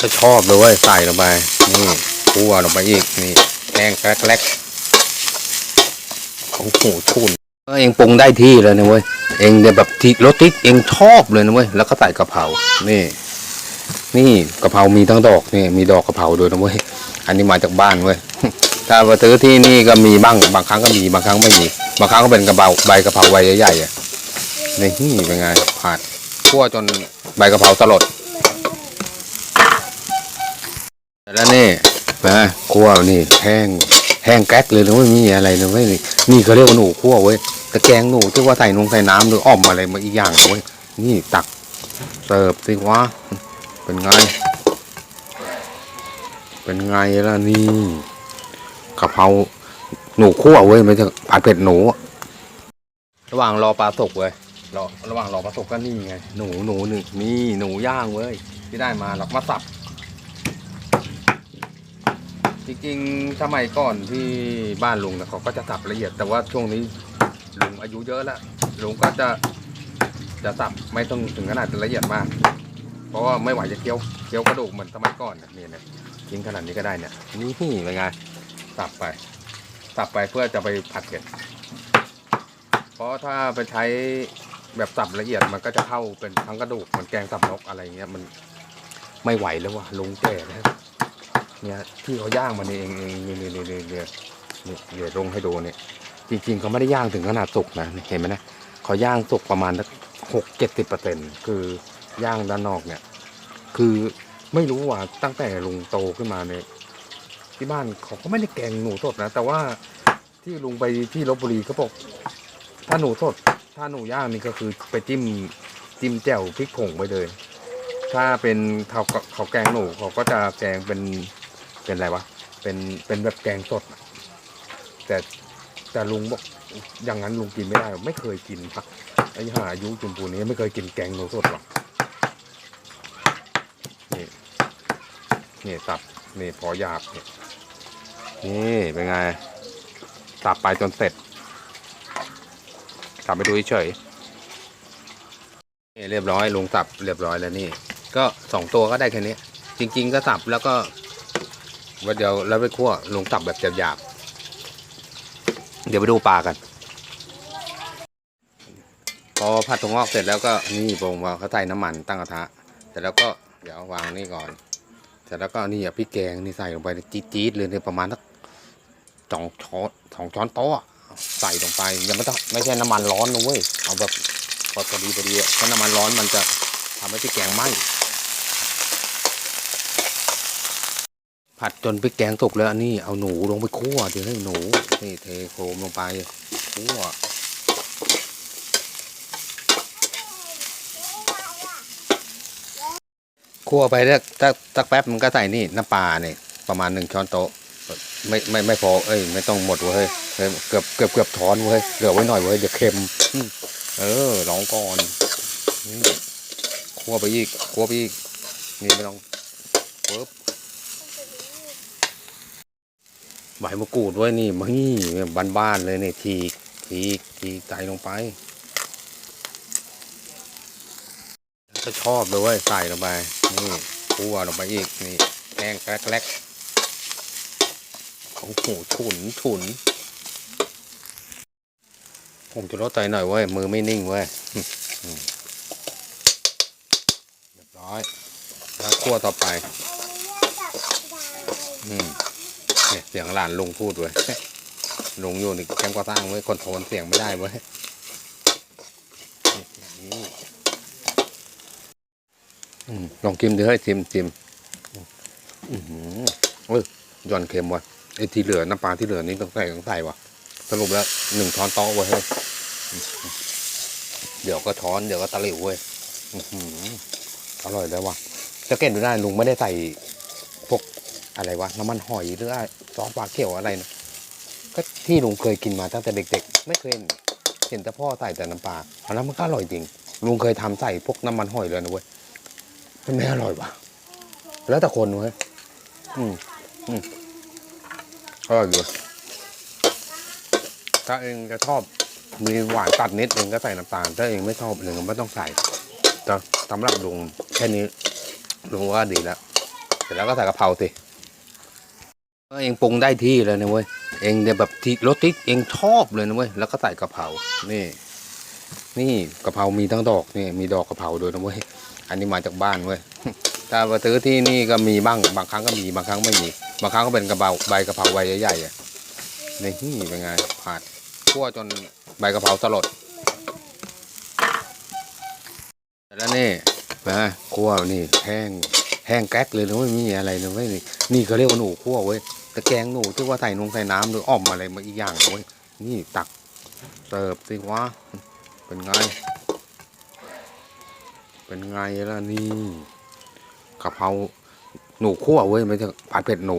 ถ้าชอบเลยเว้ยใส่ลงไปนี่คั่วลงไปอีกนี่แห้งแกลกๆของหูชุนเองปรุงได้ที่เลยนะเว้ยเองเนี่ยแบบที่รสติ๊กเองชอบเลยนะเว้ยแล้วก็ใส่กะเพรานี่ นี่กะเพรามีทั้งดอกนี่มีดอกกะเพราด้วยนะเว้ยอันนี้มาจากบ้านเว้ยถ้ามาซื้อที่นี่ก็มีบ้างบางครั้งก็มีบางครั้งไม่มีบางครั้งก็เป็นกระเป๋าใบกะเพราใบใหญ่ๆอะนี่เป็นไงผัดคั่วจนใบกะเพราสลด แล้วนี่นะคั่วนี่แห้งแห้งแก๊กเลยนะไม่มีอะไรเลยเว้ยนี่นี่เขาเรียกว่าหนูคั่วเว้ยตะแกงหนูที่ว่าใส่นงใส่น้ำหรืออ้อมอะไรมาอีกอย่างเว้ยนี่ตักเสิร์ฟสิวะเป็นไง เป็นไงล่ะนี่กะเพราหนูคั่วเว้ยไม่ใช่ผัดเผ็ดหนู ระหว่างรอปลาสุกเว้ยรอระหว่างรอปลาสุกก็นี่ไงหนูหนูหนึ่งนี่หนูย่างเว้ยที่ได้มาเรามาสับ จริงๆสมัยก่อนที่บ้านลุงนะเขาก็จะสับละเอียด แต่ว่าช่วงนี้ลุงอายุเยอะแล้วลุงก็จะจะสับไม่ต้องถึงขนาดละเอียดมาก เพราะว่าไม่ไหวจะเคี้ยวเคี้ยวกระดูกเหมือนสมัยก่อนเนี่ยเนี่ยทิ้งขนาดนี้ก็ได้เนี่ยนี่เป็นไงสับไปสับไปเพื่อจะไปผัดเผ็ดเพราะถ้าไปใช้แบบสับละเอียดมันก็จะเข้าเป็นทั้งกระดูกเหมันแกงสับนกอะไรเงี้ยมันไม่ไหวแล้วว่ะลุงแก่แล้ว เนี่ยที่เขาย่างมาเนี่ยเองเองเนี่ยเนี่ยเนี่ยเนี่ยเนี่ยเดี๋ยวลงให้ดูเนี่ยจริงๆเขาไม่ได้ย่างถึงขนาดสุกนะเห็นไหมนะเขาย่างสุกประมาณสักหกเจ็ดสิบเปอร์เซ็นคือย่างด้านนอกเนี่ย คือไม่รู้ว่าตั้งแต่ลุงโตขึ้นมาเนี่ยที่บ้านเขาก็ไม่ได้แกงหนูสดนะแต่ว่าที่ลุงไปที่ลบบุรีเขาบอกถ้าหนูสด ถ้าหนูย่างนี่ก็คือไปจิ้มจิ้มแจ่วพริกผงไปเลย ถ้าเป็นเขาเขาแกงหนูเขาก็จะแกงเป็น เป็นอะไรวะ เป็นเป็นแบบแกงสด แต่แต่ลุงบอกอย่างนั้นลุงกินไม่ได้ ไม่เคยกินครับไอ้ห่าอายุจุมพูนี้ไม่เคยกินแกงหนูสดหรอกนี่นี่สับนี่พอหยาบเนี่ยนี่เป็นไงสับไปจนเสร็จสับไปดูเฉยนี่เรียบร้อยลุงสับเรียบร้อยแล้วนี่ ก็สองตัวก็ได้แค่นี้ จริง ๆ ก็สับแล้วก็ ว่าเดี๋ยวเราไปคั่วลงตับแบบหยาบๆเดี๋ยวไปดูปลากัน พอผัดถั่วงอกเสร็จแล้วก็นี่ผมว่าเขาใส่น้ำมันตั้งกระทะเสร็จแล้วก็เดี๋ยววางนี่ก่อน เสร็จแล้วก็นี่อะพริกแกงนี่ใส่ลงไปจี๊ดๆเลยเนี่ยประมาณสักสองช้อนสองช้อนโต๊ะใส่ลงไปยังไม่ต้องไม่ใช่น้ำมันร้อนนะเว้ยเอาแบบพอดีพอดีอะถ้าน้ำมันร้อนมันจะทำให้พริกแกงไหม้ ผัดจนพริกแกงสุกแล้วอันนี่เอาหนูลงไปคั่วเดี๋ยวให้หนูนี่เทโครมลงไปคั่วคั่วไปแล้วสักสักแป๊บมันก็ใส่นี่น้ำปลาเนี่ยประมาณหนึ่งช้อนโต๊ะไม่ไม่ไม่พอเอ้ยไม่ต้องหมดเว้ยเกือบเกือบเกือบช้อนเว้ยเหลือไว้หน่อยเว้ยเดี๋ยวเค็มอืมเออลองก่อนนี่คั่วไปอีกคั่วไปอีกนี่ไม่ต้องปึ๊บ ใบมะกรูดด้วยนี่มานี่บ้านๆเลยเนี่ยทีทีทีใจลงไปถ้าชอบเลยเว้ยใส่ลงไปนี่คั่วลงไปอีกนี่แห้งแกลกๆของหูฉุนฉุนผมจะลดใจหน่อยเว้ยมือไม่นิ่งเว้ยเรียบร้อยแล้วคั่วต่อไป อืม เนี่ยเสียงหลานลุงพูดเว้ยลุงอยู่ในแคมป์ก่อสร้างเว้ยคนโทรลเสียงไม่ได้เว้ยลองกินดูให้ชิมชิมอืออย้อนเค็มว่ะไอ้ที่เหลือน้ำปลาที่เหลือนี่ต้องใส่ต้องใส่ว่ะ สรุปแล้วหนึ่งช้อนโต๊ะเว้ยเฮ้เดี๋ยวก็ช้อนเดี๋ยวก็ตะหลิวเว้ยอร่อยแล้วว่ะจะเก็ตดูได้ลุงไม่ได้ใส่ อะไรวะน้ำมันหอยหรือว่าซอสปลาเขียวอะไรนะก็ที่ลุงเคยกินมาตั้งแต่เด็ก ๆ ไม่เคยเห็นเห็นแต่พ่อใส่แต่น้ำปลาเอันนั้นมันก็อร่อยจริง ลุงเคยทำใส่พวกน้ำมันหอยเลยนะเว้ยมันไม่อร่อยวะแล้วแต่คนเว้ยอืมอืมอร่อยอยู่ถ้าเองจะชอบมีหวานตัดนิดเองก็ใส่น้ำตาลถ้าเองไม่ชอบเองก็ไม่ต้องใส่แต่สำหรับลุงแค่นี้ลุงว่าดีแล้วเสร็จแล้วก็ใส่กะเพราสิ เองปรุงได้ที่เลยนะเว้ย เองเนี่ยแบบที่รสที่เองชอบเลยนะเว้ย แล้วก็ใส่กะเพรา นี่ นี่กะเพรามีทั้งดอกนี่มีดอกกะเพราด้วยนะเว้ย อันนี้มาจากบ้านเว้ย ถ้ามาซื้อที่นี่ก็มีบ้าง บางครั้งก็มี บางครั้งไม่มี บางครั้งก็เป็นกระเป๋าใบกะเพราใบใหญ่ๆอะนี่เป็นไงผัดคั่วจนใบกะเพราสลดแล้วนี่นะคั่วนี่แห้ง แห้งแก๊กเลยนะไม่มีอะไรเลยไม่นี่เขาเรียกว่าหนูคั่วเว้ยตะแกงหนูที่ว่าใส่นงใส่น้ำหรืออ้อมอะไรมาอีกอย่างเว้ยนี่ตักเสิร์ฟสิวะเป็นไง เป็นไงล่ะนี่กะเพราหนูคั่วเว้ยไม่ใช่ผัดเผ็ดหนู